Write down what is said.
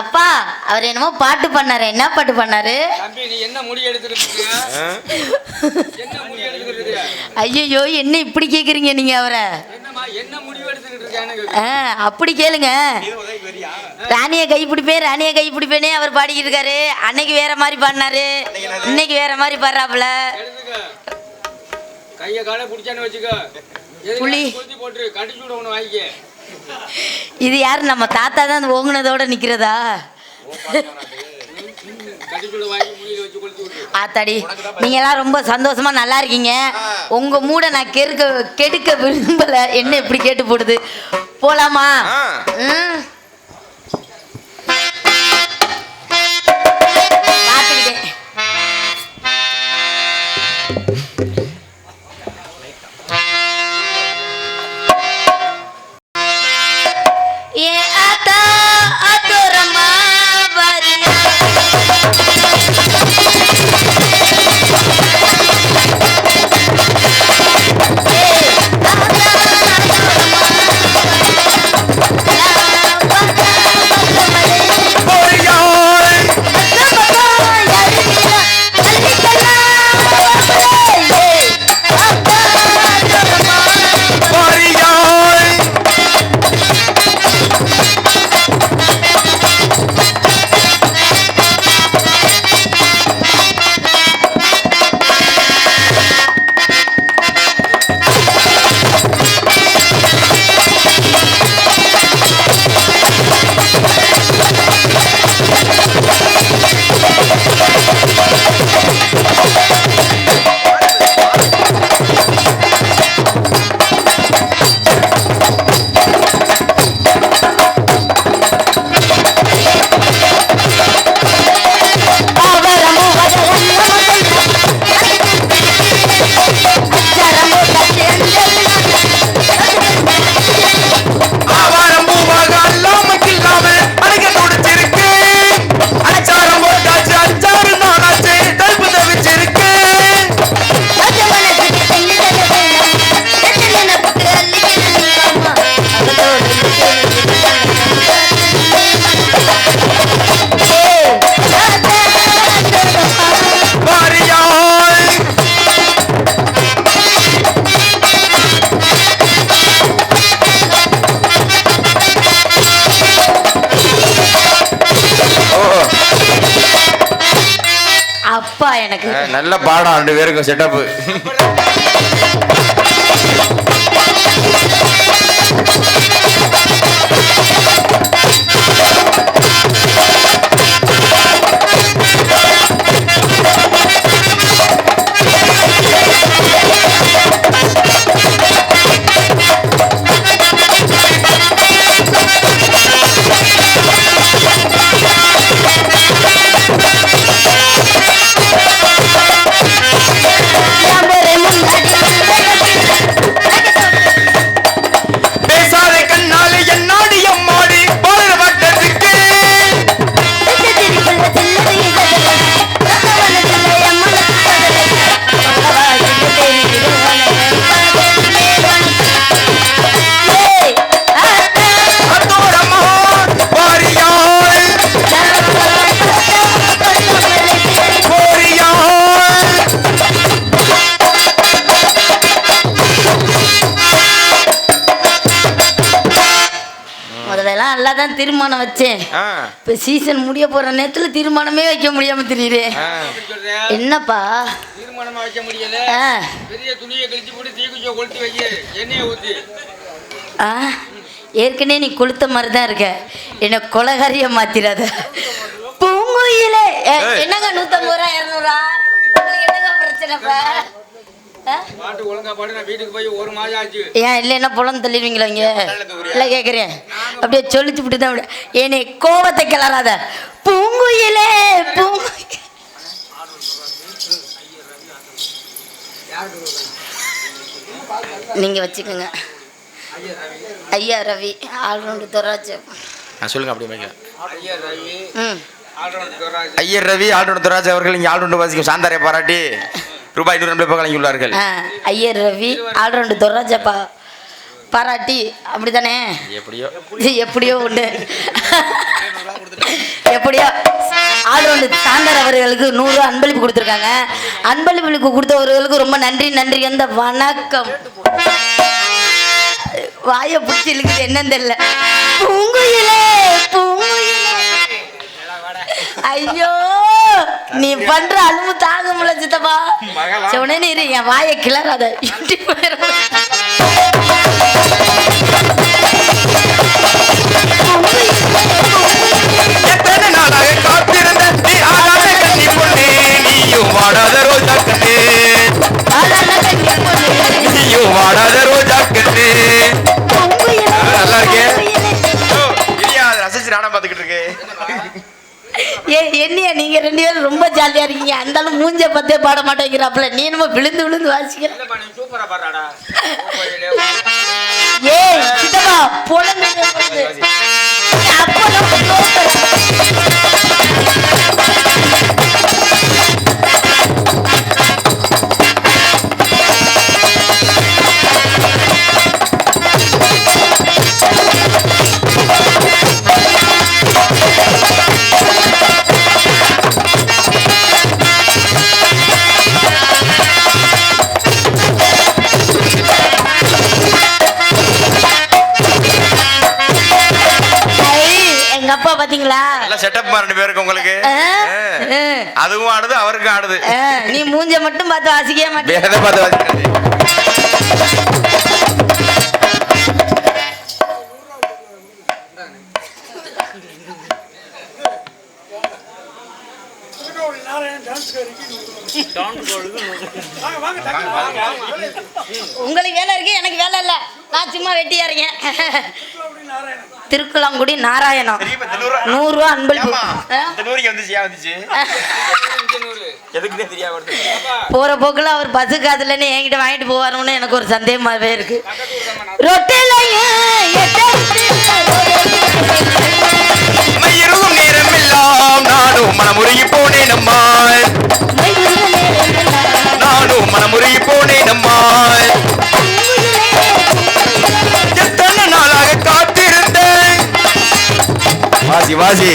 அப்பா அவர் என்னமோ பாட்டு பண்ணாரு. என்ன பாட்டு பண்ணாரு? ஐயோ என்ன இப்படி கேக்குறீங்க நீங்க அவரை? அப்படி கேளுங்க. ராணிய கை பிடிப்பேன் ராணிய கை பிடிப்பேனே அவர் பாடிக்கிட்டு இருக்காரு. அன்னைக்கு வேற மாதிரி பாடினாரு. இன்னைக்கு வேற மாதிரி பாடுறாப்புல. கைய காலை பிடிச்சான்னு வச்சுக்கோ. கொளுத்தி போட்டு கடிச்சு விட ஒன்று வாங்கிக்க இது யாரு? நம்ம தாத்தா தான் அந்த ஓங்குனதோட நிக்கிறதா? ஆத்தாடி நீங்க எல்லாம் ரொம்ப சந்தோஷமா நல்லா இருக்கீங்க. உங்க மூட நான் கெடுக்க கெடுக்க விரும்பல. என்ன இப்படி கேட்டு போடுது? போலாமா. ம். அப்பா எனக்கு. நல்ல பாடம் ரெண்டு பேருக்கும் செட்டப் தான் தீர்மானம் வச்சேன். இப்போ சீசன் முடிய போற நேரத்துல தீர்மானமே வைக்க முடியாம தெரியுது. என்னப்பா? தீர்மானமா வைக்க முடியல. ஆ, பெரிய துணியை கழிச்சு போட்டு தீக்குச்சியை கொளுத்தி வைக்க எண்ணெயை ஊத்தி. ஆ, ஏற்கனவே நீ கொளுத்த மாதிரி தான் இருக்க. என்ன கொலகாரிய மாத்திராத. பூங்குயிலே. என்னங்க நூத்தம்பது ரூபா இரநூறுவா உங்களுக்கு என்னங்க பிரச்சனைப்பா? பாட்டு? ஒழுங்கா பாடு நான் வீட்டுக்கு போய் ஒரு மாதம் ஆச்சு. ஏன் இல்லைன்னா புலம் தள்ளிடுவீங்களா இங்க? இல்லை கேட்குறேன் அப்படியே சொல்லிச்சு விட்டு தான் என்னை கோவத்தை கிளறாத. பூங்குயிலே பூங்கு நீங்க வச்சுக்கோங்க. ஐயா ரவி ஆல்ரவுண்டு ஆ, சொல்லுங்க அப்படியே வைங்க. ஐயா ரவி ம். ஐயர் ரவி ஆல்ரவுண்ட் துராஜ் அவர்கள் இங்கே ஆல்ரவுண்ட் வாசிக்கும் சாந்தாரை பாராட்டி. ரூபாய் நூறு நம்பர் வழங்கியுள்ளார்கள் ஐயர் ரவி ஆல்ரவுண்டு துறாஜப்பா பாராட்டி அப்படிதானே எப்படியோ. எப்படியோ உண்டு. எப்படியோ. ஆல்ரவுண்டு சாந்தர் அவர்களுக்கு நூறு அன்பளிப்பு கொடுத்துருக்காங்க. அன்பளிப்பு கொடுத்தவர்களுக்கு ரொம்ப நன்றி நன்றி. அந்த வணக்கம். வாயை பிடிச்சி இழுக்குது என்னன்னு தெரியல. பூங்குயிலே பூங்குயிலே. ஐயோ. நீ பண்ற அழுவு தாங்க முடியல சித்தப்பா? சிவனே இரு என் வாயை கிளறாத இட்டி காத்திருந்த நீ பொண்ணு நீயும் வாடாத ரோஜா கண்ணு. நீயும் வாடாத ரோஜா கண்ணு நல்லா இருக்கே. பூங்குயிலே. ஓ, இல்லையா அதை ரசிச்சு நாடகம் பார்த்துக்கிட்டு இருக்கு ஏ என்னையா நீங்க ரெண்டு பேரும் ரொம்ப ஜாலியா இருக்கீங்க. அந்த அளவு மூஞ்ச பத்தே பாட மாட்டேங்கிறாப்புல. நீ என்னமோ விழுந்து விழுந்து வாசிக்கிற. ஏய் சித்தப்பா பொழந்து எங்க அப்பா பாத்தீங்களா நல்ல செட்டப் ரெண்டு பேருக்கு உங்களுக்கு. அதுவும் ஆடுது அவருக்கும் ஆடுது. நீ மூஞ்ச மட்டும் பார்த்து வாசிக்கவே மாட்டே வேற எதை பார்த்து வாசிக்கிறது உங்களுக்கு வேலை இருக்கு எனக்கு வேலை இல்ல. நான் சும்மா வெட்டியா இருக்கேன். திருக்குளங்குடி நாராயணம். சரி, இப்ப இந்த நூறு- நூறு ரூபா அன்பளிப்பு போற போக்குல அவர் பஸ்ஸு காதுலன்னு என்கிட்ட வாங்கிட்டு போவாருன்னு எனக்கு ஒரு சந்தேகமாவே இருக்கு. ரொட்டிலையும் இருக்கும் நேரம் எல்லாம் நானும் மனமுருகி போனேன் நம்மால் நானும் மனமுருகி போனேன் நம்மால் சிவாஜி.